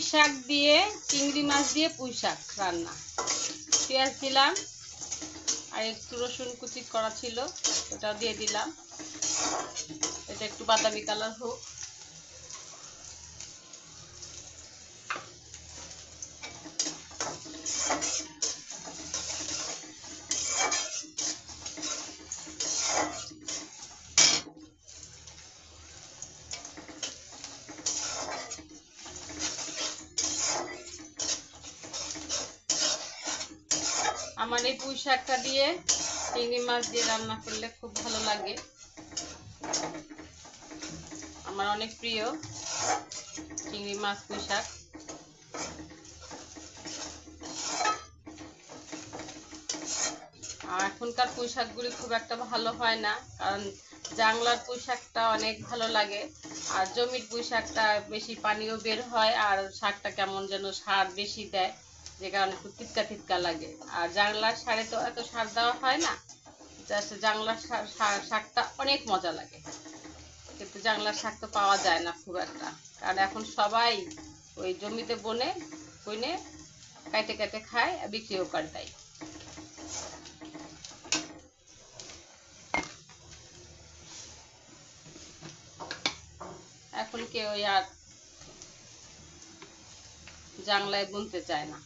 পুঁই শাক দিয়ে, চিংড়ি মাছ দিয়ে পুঁই শাক রান্না। পেঁয়াজ দিলাম, আর একটু রসুন কুচি করা ছিল, ওটাও দিয়ে দিলাম। এটা একটু বাদামি কালার হোক। শাকটা দিয়ে চিংড়ি মাছ দিয়ে রান্না করলে খুব ভালো লাগে। আমার অনেক প্রিয় চিংড়ি মাছ পুঁই শাক। আর এখনকার পুঁই শাকগুলি খুব একটা ভালো হয় না, কারণ জাংলার পুঁই শাকটা অনেক ভালো লাগে, আর জমির পুঁই শাকটা বেশি পানিও বের হয়, আর শাকটা কেমন যেন সার বেশি দেয়। যে কারণে একটু তিতকা তিতকা লাগে। আর জাংলার সারে তো এত সার দেওয়া হয় না জাস্ট জাংলার শাকটা অনেক মজা লাগে। কিন্তু জাংলার শাক তো পাওয়া যায় না খুব একটা। কারণ এখন সবাই ওই জমিতে বনে বনে কাটে কাটে খায় আর বিক্রিও করে তাই। এখন কেউ আর জাংলায় বুনতে চায় না।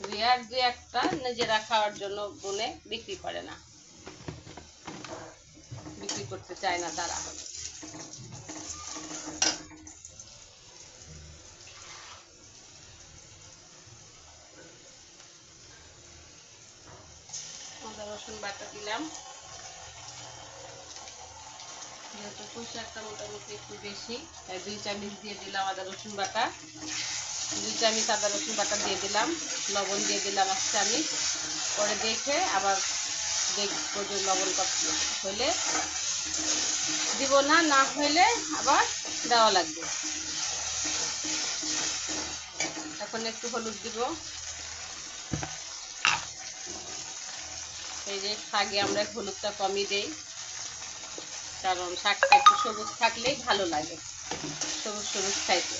রিয়ার দু একটা নিজেরা খাওয়ার জন্য বুনে বিক্রি করে না। বিক্রি করতে চায় না তারা। রসুন বাটা দিলাম। যেহেতু পোশাকটা মোটামুটি একটু বেশি, তাই দুই চামচ দিয়ে দিলাম আদা, রসুন বাটা। দুই আমি সাদা রসুন বাটা দিয়ে দিলাম, লবণ দিয়ে দিলাম এক আমি পরে দেখে আবার দেখব যে লবণ হইলে দিব না না হইলে আবার দেওয়া লাগবে। এখন একটু হলুদ দিব। এই যে শাকে আমরা হলুদটা কমই দেই, কারণ শাকটা একটু সবুজ থাকলেই ভালো লাগে, সবুজ সবুজ খাইতে।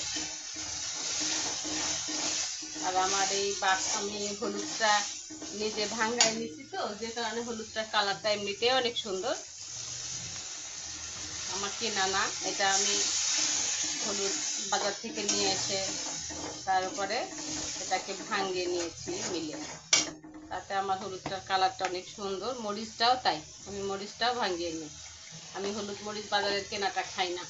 আর আমার এই বাস আমি হলুদটা নিজে ভাঙ্গায় নিছি তো, যে কারণে হলুদটার কালারটা এমনিতেই অনেক সুন্দর। আমার কেনা না, এটা আমি হলুদ বাজার থেকে নিয়ে এসে তার উপরে এটাকে ভাঙ্গিয়ে নিয়েছি মিলে। তাতে আমার হলুদটার কালারটা অনেক সুন্দর, মরিচটাও তাই, আমি মরিচটাও ভাঙ্গিয়ে নিই। আমি হলুদ মরিচ বাজারের কেনাটা খাই না।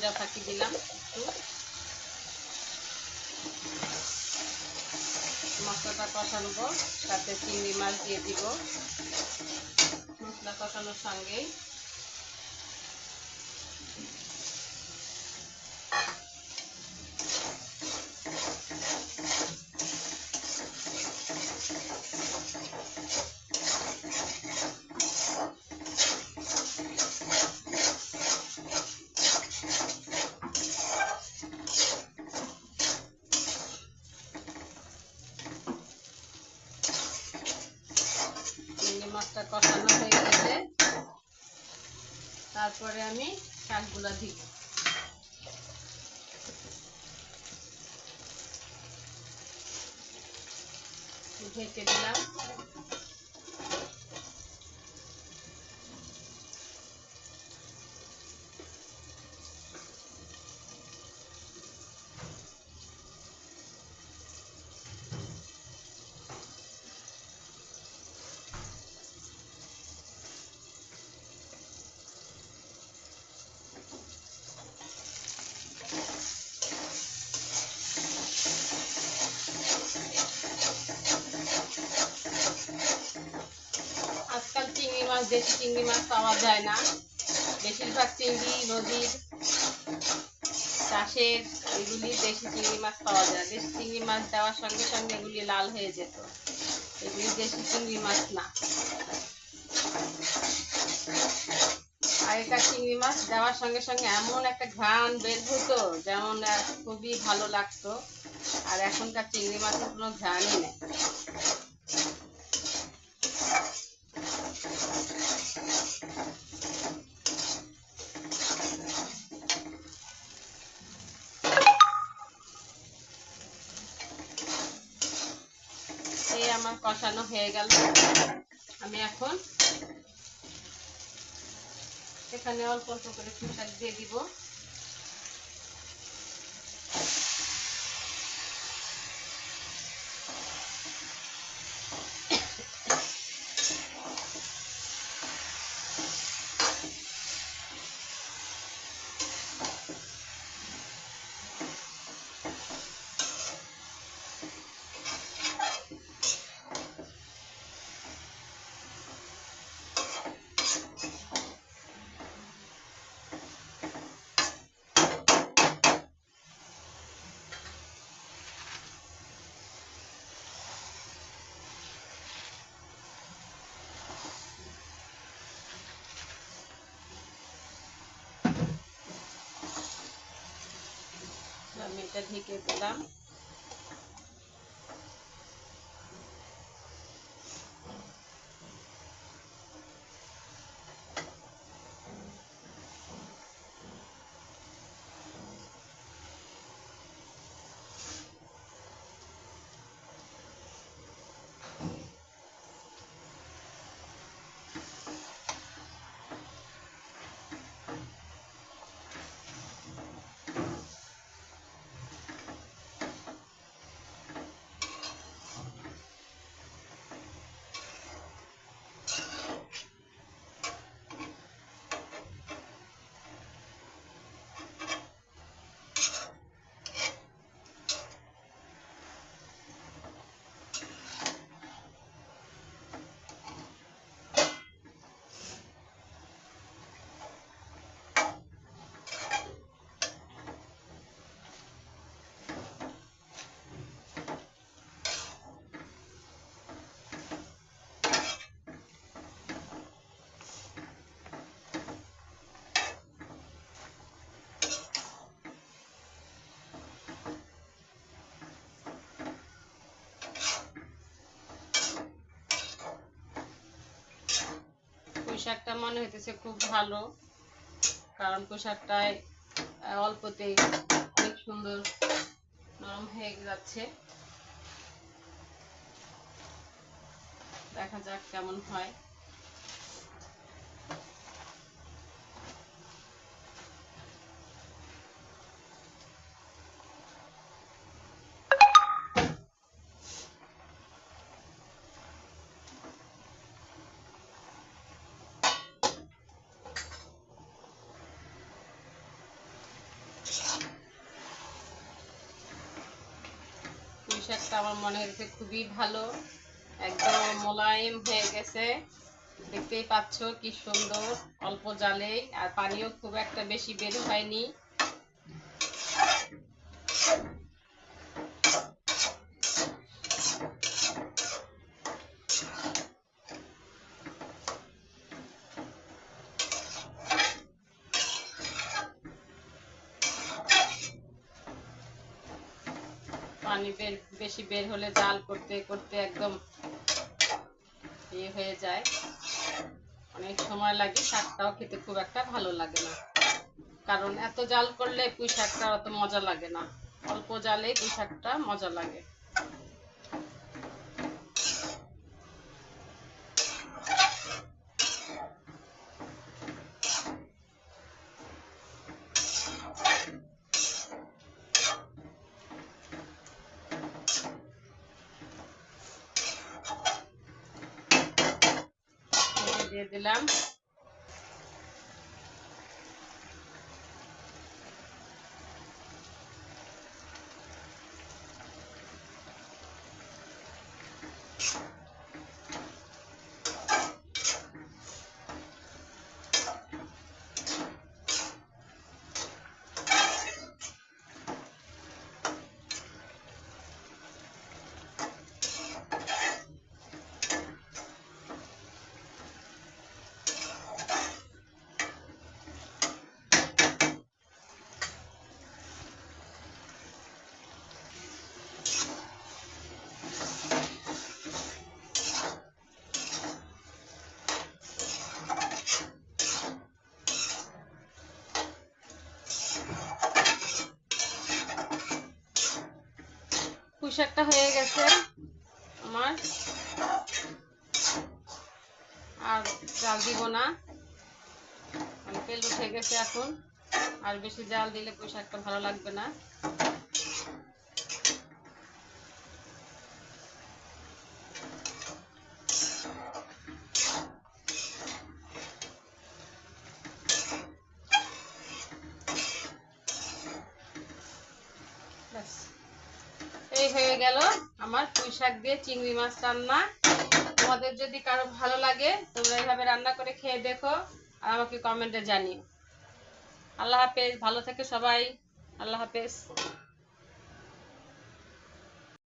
জিরা ফাঁকি দিলাম একটু। মশলাটা কষানবো তাতে চিংড়ি মাছ দিয়ে দিব। মশলা কষানোর সঙ্গেই মাছটা কষানো হয়ে গেছে তারপরে আমি শাকগুলা দিব। ঢেকে দিলাম আজকাল চিংড়ি মাছ, দেশি চিংড়ি মাছ পাওয়া যায় না। বেশিরভাগ চিংড়ি নদীর চাষের এগুলি দেশি চিংড়ি মাছ পাওয়া যায়। দেশি চিংড়ি মাছ দেওয়ার সঙ্গে সঙ্গে এগুলি লাল হয়ে যেত। এগুলি দেশি চিংড়ি মাছ না। আগেকার চিংড়ি মাছ দেওয়ার সঙ্গে সঙ্গে এমন একটা ঘ্রাণ বের হতো, যেমন খুবই ভালো লাগতো। আর এখনকার চিংড়ি মাছের কোনো ঘ্রাণই নেই। কষানো হয়ে গেল। আমি এখন এখানে অল্প অল্প করে পুঁই দিয়ে দিব। আমি এটা ঢেকে দিলাম পুঁই শাকটা মনে হইতেছে খুব ভালো, কারণ পোশাকটায় অল্পতে অল্পতেই অনেক সুন্দর নরম হয়ে যাচ্ছে। দেখা যাক কেমন হয়। শাকটা আমার মনে হয়েছে খুবই ভালো, একদম মোলায়েম হয়ে গেছে। দেখতেই পাচ্ছ কি সুন্দর, অল্প জালে আর পানিও খুব একটা বেশি বের হয়নি। পানি বের, বেশি বের হলে জাল করতে করতে একদম ইয়ে হয়ে যায়। অনেক সময় লাগে, শাকটাও খেতে খুব একটা ভালো লাগে না। কারণ এত জাল করলে পুঁই শাকটা অত মজা লাগে না। অল্প জালে পুঁই শাকটা মজা লাগে এই দিয়ে দিলাম পুঁই হয়ে গেছে আমার। আর জাল দিব না। তেল উঠে গেছে এখন। আর বেশি জাল দিলে পুঁই ভালো লাগবে না। হয়ে গেল আমার পুঁই শাক দিয়ে চিংড়ি মাছ রান্না। তোমাদের যদি কারও ভালো লাগে, তোমরা এইভাবে রান্না করে খেয়ে দেখো আর আমাকে কমেন্টে জানিও। আল্লাহ হাফেজ, ভালো থেকে সবাই। আল্লাহ হাফেজ।